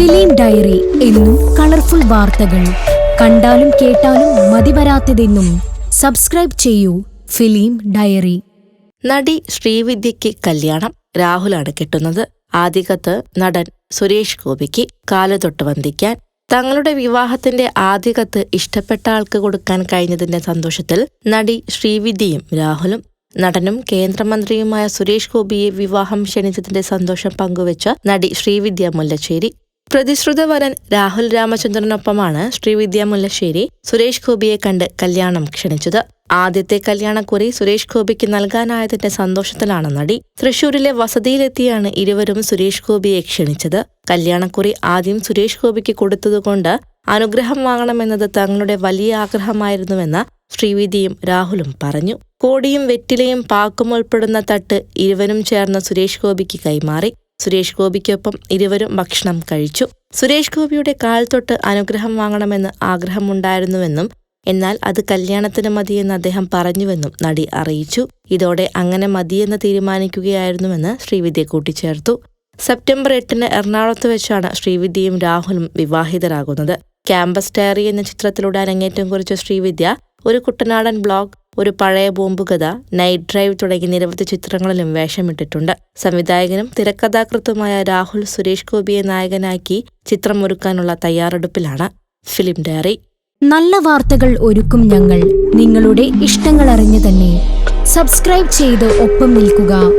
Film diary എന്നും colourful വാർത്തകൾ. കണ്ടാലും കേട്ടാലും മതിവരാത്തതെന്നും സബ്സ്ക്രൈബ് ചെയ്യൂ ഫിലിം ഡയറി. നടി ശ്രീവിദ്യയ്ക്ക് കല്യാണം. രാഹുലാണ് കിട്ടുന്നത്. ആദ്യകത്ത് നടൻ സുരേഷ് ഗോപിക്ക് കാലുതൊട്ട് വന്ദിക്കാൻ. തങ്ങളുടെ വിവാഹത്തിന്റെ ആദ്യകത്ത് ഇഷ്ടപ്പെട്ട ആൾക്ക് കൊടുക്കാൻ കഴിഞ്ഞതിന്റെ സന്തോഷത്തിൽ നടി ശ്രീവിദ്യയും രാഹുലും നടനും കേന്ദ്രമന്ത്രിയുമായ സുരേഷ് ഗോപിയെ വിവാഹം ക്ഷണിച്ചതിന്റെ സന്തോഷം പങ്കുവച്ച നടി ശ്രീവിദ്യ മുല്ലശ്ശേരി പ്രതിശ്രുത വരൻ രാഹുൽ രാമചന്ദ്രനൊപ്പമാണ് ശ്രീവിദ്യ മുല്ലശ്ശേരി സുരേഷ് ഗോപിയെ കണ്ട് കല്യാണം ക്ഷണിച്ചത്. ആദ്യത്തെ കല്യാണക്കുറി സുരേഷ് ഗോപിക്ക് നൽകാനായതിന്റെ സന്തോഷത്തിലാണ് നടി. തൃശൂരിലെ വസതിയിലെത്തിയാണ് ഇരുവരും സുരേഷ് ഗോപിയെ ക്ഷണിച്ചത്. കല്യാണക്കുറി ആദ്യം സുരേഷ് ഗോപിക്ക് കൊടുത്തതുകൊണ്ട് അനുഗ്രഹം വാങ്ങണമെന്നത് തങ്ങളുടെ വലിയ ആഗ്രഹമായിരുന്നുവെന്ന് ശ്രീവിധിയും രാഹുലും പറഞ്ഞു. കോടിയും വെറ്റിലയും പാക്കും ഉൾപ്പെടുന്ന തട്ട് ഇരുവരും ചേർന്ന് സുരേഷ് ഗോപിക്ക് കൈമാറി. സുരേഷ് ഗോപിക്കൊപ്പം ഇരുവരും ഭക്ഷണം കഴിച്ചു. സുരേഷ് ഗോപിയുടെ കാൽ തൊട്ട് അനുഗ്രഹം വാങ്ങണമെന്ന് ആഗ്രഹമുണ്ടായിരുന്നുവെന്നും എന്നാൽ അത് കല്യാണത്തിന് മതിയെന്ന് അദ്ദേഹം പറഞ്ഞുവെന്നും നടി അറിയിച്ചു. ഇതോടെ അങ്ങനെ മതിയെന്ന് തീരുമാനിക്കുകയായിരുന്നുവെന്ന് ശ്രീവിദ്യ കൂട്ടിച്ചേർത്തു. സെപ്റ്റംബർ എട്ടിന് എറണാകുളത്ത് വെച്ചാണ് ശ്രീവിദ്യയും രാഹുലും വിവാഹിതരാകുന്നത്. ക്യാമ്പസ് ഡയറി എന്ന ചിത്രത്തിലൂടെ അരങ്ങേറ്റം കുറിച്ച ശ്രീവിദ്യ ഒരു കുട്ടനാടൻ ബ്ലോഗ് ഒരു പഴയ ബോംബ് കഥ നൈറ്റ് ഡ്രൈവ് തുടങ്ങി നിരവധി ചിത്രങ്ങളിലും വേഷമിട്ടിട്ടുണ്ട്. സംവിധായകനും തിരക്കഥാകൃത്തുമായ രാഹുൽ സുരേഷ് ഗോപിയെ നായകനാക്കി ചിത്രം ഒരുക്കാനുള്ള തയ്യാറെടുപ്പിലാണ് ഫിലിം ഡയറി. നല്ല വാർത്തകൾ ഒരുക്കും ഞങ്ങൾ. നിങ്ങളുടെ ഇഷ്ടങ്ങൾ അറിഞ്ഞു തന്നെ. സബ്സ്ക്രൈബ് ചെയ്ത് ഒപ്പം നിൽക്കുക.